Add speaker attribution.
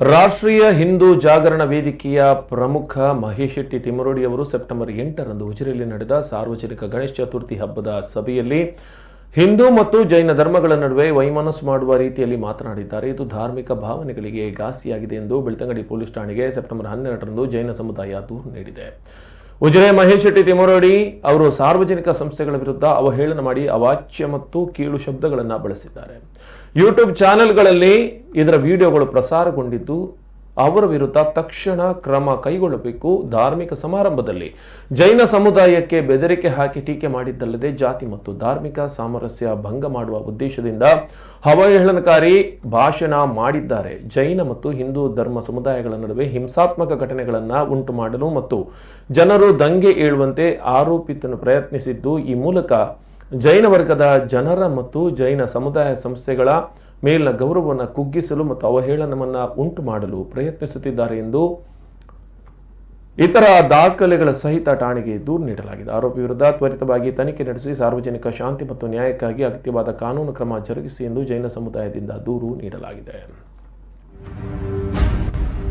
Speaker 1: ರಾಷ್ಟ್ರೀಯ ಹಿಂದೂ ಜಾಗರಣ ವೇದಿಕೆಯ ಪ್ರಮುಖ ಮಹೇಶ್ ಶೆಟ್ಟಿ ತಿಮ್ಮರೋಡಿ ಅವರು ಸೆಪ್ಟೆಂಬರ್ ಎಂಟರಂದು ಉಜಿರೆಯಲ್ಲಿ ನಡೆದ ಸಾರ್ವಜನಿಕ ಗಣೇಶ ಚತುರ್ಥಿ ಹಬ್ಬದ ಸಭೆಯಲ್ಲಿ ಹಿಂದೂ ಮತ್ತು ಜೈನ ಧರ್ಮಗಳ ನಡುವೆ ವೈಮನಸ್ಸು ಮಾಡುವ ರೀತಿಯಲ್ಲಿ ಮಾತನಾಡಿದ್ದಾರೆ. ಇದು ಧಾರ್ಮಿಕ ಭಾವನೆಗಳಿಗೆ ಘಾಸಿಯಾಗಿದೆ ಎಂದು ಬೆಳ್ತಂಗಡಿ ಪೊಲೀಸ್ ಠಾಣೆಗೆ ಸೆಪ್ಟೆಂಬರ್ ಹನ್ನೆರಡರಂದು ಜೈನ ಸಮುದಾಯ ದೂರು ನೀಡಿದೆ. ಉಜಿರೆ ಮಹೇಶ್ ಶೆಟ್ಟಿ ತಿಮರೋಡಿ ಅವರು ಸಾರ್ವಜನಿಕ ಸಂಸ್ಥೆಗಳ ವಿರುದ್ಧ ಅವಹೇಳನ ಮಾಡಿ ಅವಾಚ್ಯ ಮತ್ತು ಕೀಳು ಶಬ್ದಗಳನ್ನು ಬಳಸಿದ್ದಾರೆ. ಯೂಟ್ಯೂಬ್ ಚಾನೆಲ್ಗಳಲ್ಲಿ ಇದರ ವಿಡಿಯೋಗಳು ಪ್ರಸಾರಗೊಂಡಿದ್ದು ಅವರ ವಿರುದ್ಧ ತಕ್ಷಣ ಕ್ರಮ ಕೈಗೊಳ್ಳಬೇಕು ಧಾರ್ಮಿಕ ಸಮಾರಂಭದಲ್ಲಿ. ಜೈನ ಸಮುದಾಯಕ್ಕೆ ಬೆದರಿಕೆ ಹಾಕಿ ಟೀಕೆ ಮಾಡಿದ್ದಲ್ಲದೆ ಜಾತಿ ಮತ್ತು ಧಾರ್ಮಿಕ ಸಾಮರಸ್ಯ ಭಂಗ ಮಾಡುವ ಉದ್ದೇಶದಿಂದ ಅವಹೇಳನಕಾರಿ ಭಾಷಣ ಮಾಡಿದ್ದಾರೆ. ಜೈನ ಮತ್ತು ಹಿಂದೂ ಧರ್ಮ ಸಮುದಾಯಗಳ ನಡುವೆ ಹಿಂಸಾತ್ಮಕ ಘಟನೆಗಳನ್ನು ಉಂಟು ಮಾಡಲು ಮತ್ತು ಜನರು ದಂಗೆ ಏಳುವಂತೆ ಆರೋಪಿತನು ಪ್ರಯತ್ನಿಸಿದ್ದು ಈ ಮೂಲಕ. ಜೈನ ವರ್ಗದ ಜನರ ಮತ್ತು ಜೈನ ಸಮುದಾಯ ಸಂಸ್ಥೆಗಳ ಮೇಲಿನ ಗೌರವವನ್ನು ಕುಗ್ಗಿಸಲು ಮತ್ತು ಅವಹೇಳನವನ್ನು ಉಂಟು ಮಾಡಲು ಪ್ರಯತ್ನಿಸುತ್ತಿದ್ದಾರೆ ಎಂದು ಇತರ ದಾಖಲೆಗಳ ಸಹಿತ ಠಾಣೆಗೆ ದೂರು ನೀಡಲಾಗಿದೆ. ಆರೋಪಿ ವಿರುದ್ಧ ತ್ವರಿತವಾಗಿ ತನಿಖೆ ನಡೆಸಿ ಸಾರ್ವಜನಿಕ ಶಾಂತಿ ಮತ್ತು ನ್ಯಾಯಕ್ಕಾಗಿ ಅಗತ್ಯವಾದ ಕಾನೂನು ಕ್ರಮ ಜರುಗಿಸಿ ಎಂದು ಜೈನ ಸಮುದಾಯದಿಂದ ದೂರು ನೀಡಲಾಗಿದೆ.